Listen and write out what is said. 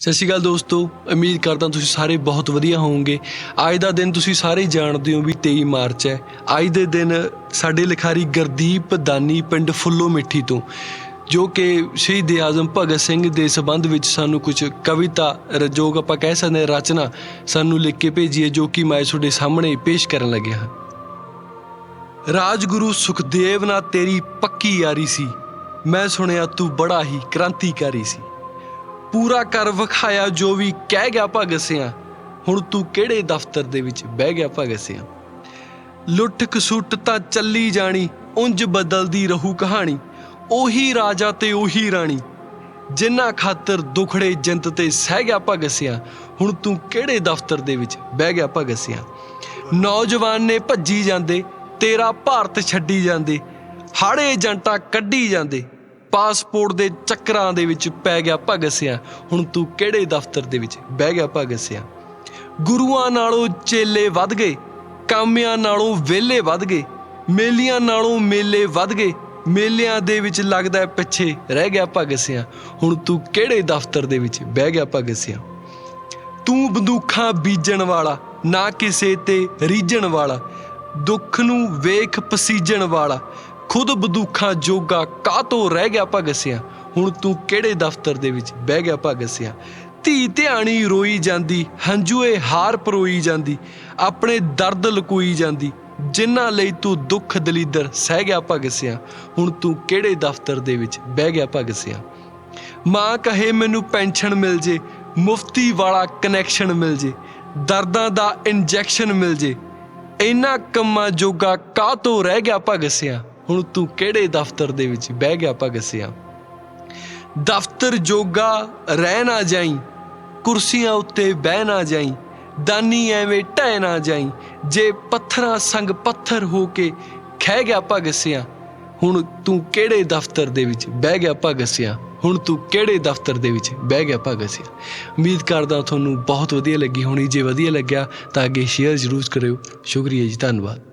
ਸਤਿ ਸ਼੍ਰੀ ਅਕਾਲ ਦੋਸਤੋ, ਉਮੀਦ ਕਰਦਾ ਤੁਸੀਂ ਸਾਰੇ ਬਹੁਤ ਵਧੀਆ ਹੋਵੋਗੇ। ਅੱਜ ਦਾ ਦਿਨ ਤੁਸੀਂ ਸਾਰੇ ਜਾਣਦੇ ਹੋ ਵੀ 23 ਮਾਰਚ ਹੈ। ਅੱਜ ਦੇ ਦਿਨ ਸਾਡੇ ਲਿਖਾਰੀ ਗੁਰਦੀਪ ਦਾਨੀ ਪਿੰਡ ਫੁੱਲੋ ਮਿੱਠੀ ਤੋਂ, ਜੋ ਕਿ ਸ਼ਹੀਦ ਆਜ਼ਮ ਭਗਤ ਸਿੰਘ ਦੇ ਸਬੰਧ ਵਿੱਚ ਸਾਨੂੰ ਕੁਝ ਕਵਿਤਾ, ਰ- ਆਪਾਂ ਕਹਿ ਸਕਦੇ ਹਾਂ ਰਚਨਾ ਸਾਨੂੰ ਲਿਖ ਕੇ ਭੇਜੀਏ ਜੋ ਕਿ ਮੈਂ ਤੁਹਾਡੇ ਸਾਹਮਣੇ ਪੇਸ਼ ਕਰਨ ਲੱਗਿਆ ਹਾਂ। ਰਾਜਗੁਰੂ ਸੁਖਦੇਵ ਨਾਲ ਤੇਰੀ ਪੱਕੀ ਯਾਰੀ ਸੀ। ਮੈਂ ਸੁਣਿਆ ਤੂੰ ਬੜਾ ਹੀ ਕ੍ਰਾਂਤੀਕਾਰੀ ਸੀ। ਪੂਰਾ ਕਰ ਵਿਖਾਇਆ ਜੋ ਵੀ ਕਹਿ ਗਿਆ ਭਗਤ ਸਿਆਂ, ਹੁਣ ਤੂੰ ਕਿਹੜੇ ਦਫ਼ਤਰ ਦੇ ਵਿੱਚ ਬਹਿ ਗਿਆ ਭਗਤ ਸਿਆਂ? ਲੁੱਟ ਕਸੁੱਟ ਤਾਂ ਚੱਲੀ ਜਾਣੀ, ਉਂਝ ਬਦਲਦੀ ਰਹੂ ਕਹਾਣੀ, ਉਹੀ ਰਾਜਾ ਤੇ ਉਹੀ ਰਾਣੀ। ਜਿੰਨਾ ਖਾਤਰ ਦੁਖੜੇ ਜਿੰਤ ਤੇ ਸਹਿ ਗਿਆ ਭਗਤ ਸਿਆਂ, ਹੁਣ ਤੂੰ ਕਿਹੜੇ ਦਫ਼ਤਰ ਦੇ ਵਿੱਚ ਬਹਿ ਗਿਆ ਭਗਤ ਸਿਆਂ? ਨੌਜਵਾਨ ਨੇ ਭੱਜੀ ਜਾਂਦੇ, ਤੇਰਾ ਭਾਰਤ ਛੱਡੀ ਜਾਂਦੇ, ਹਾੜੇ ਏਜੰਟਾਂ ਕੱਢੀ ਜਾਂਦੇ। ਪਾਸਪੋਰਟ ਦੇ ਚੱਕਰਾਂ ਦੇ ਵਿੱਚ ਪੈ ਗਿਆ ਭਗਤ ਸਿਆਂ। ਹੁਣ ਤੂੰ ਕਿਹੜੇ ਦਫ਼ਤਰ ਦੇ ਵਿੱਚ ਬਹਿ ਗਿਆ ਭਗਤ ਸਿਆਂ? ਗੁਰੂਆਂ ਨਾਲੋਂ ਚੇਲੇ ਵੱਧ ਗਏ, ਕਾਮਿਆਂ ਨਾਲੋਂ ਵੇਲੇ ਵੱਧ ਗਏ, ਮੇਲੀਆਂ ਨਾਲੋਂ ਮੇਲੇ ਵੱਧ ਗਏ, ਮੇਲਿਆਂ ਦੇ ਵਿੱਚ ਲੱਗਦਾ ਪਿੱਛੇ ਰਹਿ ਗਿਆ ਭਗਤ ਸਿਆਂ। ਹੁਣ ਤੂੰ ਕਿਹੜੇ ਦਫ਼ਤਰ ਦੇ ਵਿੱਚ ਬਹਿ ਗਿਆ ਭਗਤ ਸਿਆਂ? ਤੂੰ ਬੰਦੂਖਾਂ ਬੀਜਣ ਵਾਲਾ, ਨਾ ਕਿਸੇ ਤੇ ਰੀਝਣ ਵਾਲਾ, ਦੁੱਖ ਨੂੰ ਵੇਖ ਪਸੀਜਣ ਵਾਲਾ ਖੁਦ ਬੰਦੂਖਾਂ ਜੋਗਾ ਕਾਤੋਂ ਰਹਿ ਗਿਆ ਭਗਤ ਸਿਆਂ? ਹੁਣ ਤੂੰ ਕਿਹੜੇ ਦਫ਼ਤਰ ਦੇ ਵਿੱਚ ਬਹਿ ਗਿਆ ਭਗਤ ਸਿਆਂ? ਧੀ ਧਿਆਣੀ ਰੋਈ ਜਾਂਦੀ, ਹੰਝੂਏ ਹਾਰ ਪਰੋਈ ਜਾਂਦੀ, ਆਪਣੇ ਦਰਦ ਲਕੋਈ ਜਾਂਦੀ, ਜਿਨ੍ਹਾਂ ਲਈ ਤੂੰ ਦੁੱਖ ਦਲੀਦਰ ਸਹਿ ਗਿਆ ਭਗਤ ਸਿਆਂ? ਹੁਣ ਤੂੰ ਕਿਹੜੇ ਦਫ਼ਤਰ ਦੇ ਵਿੱਚ ਬਹਿ ਗਿਆ ਭਗਤ ਸਿਆਂ? ਮਾਂ ਕਹੇ ਮੈਨੂੰ ਪੈਨਸ਼ਨ ਮਿਲ ਜੇ, ਮੁਫਤੀ ਵਾਲਾ ਕਨੈਕਸ਼ਨ ਮਿਲ ਜੇ, ਦਰਦਾਂ ਦਾ ਇੰਜੈਕਸ਼ਨ ਮਿਲ ਜੇ ਇੰਨਾ ਕੰਮਾਂ ਜੋਗਾ ਕਾਹ ਤੋਂ ਰਹਿ ਗਿਆ ਭਗਤ ਸਿਆਂ? ਹੁਣ ਤੂੰ ਕਿਹੜੇ ਦਫ਼ਤਰ ਦੇ ਵਿੱਚ ਬਹਿ ਗਿਆ ਭਗਤ ਸਿਆਂ ਦਫ਼ਤਰ ਜੋਗਾ ਰਹਿ ਨਾ ਜਾਈ, ਕੁਰਸੀਆਂ ਉੱਤੇ ਬਹਿ ਨਾ ਜਾਈ, ਦਾਨੀ ਐਵੇਂ ਟਹਿ ਨਾ ਜਾਈ, ਜੇ ਪੱਥਰਾਂ ਸੰਗ ਪੱਥਰ ਹੋ ਕੇ ਖਹਿ ਗਿਆ ਭਗਤ ਸਿਆਂ ਹੁਣ ਤੂੰ ਕਿਹੜੇ ਦਫ਼ਤਰ ਦੇ ਵਿੱਚ ਬਹਿ ਗਿਆ ਭਗਤ ਸਿਆਂ ਹੁਣ ਤੂੰ ਕਿਹੜੇ ਦਫ਼ਤਰ ਦੇ ਵਿੱਚ ਬਹਿ ਗਿਆ ਭਗਤ ਸਿਆਂ ਉਮੀਦ ਕਰਦਾ ਤੁਹਾਨੂੰ ਬਹੁਤ ਵਧੀਆ ਲੱਗੀ ਹੋਣੀ। ਜੇ ਵਧੀਆ ਲੱਗਿਆ ਤਾਂ ਅੱਗੇ ਸ਼ੇਅਰ ਜ਼ਰੂਰ ਕਰਿਓ। ਸ਼ੁਕਰੀਆ ਜੀ, ਧੰਨਵਾਦ।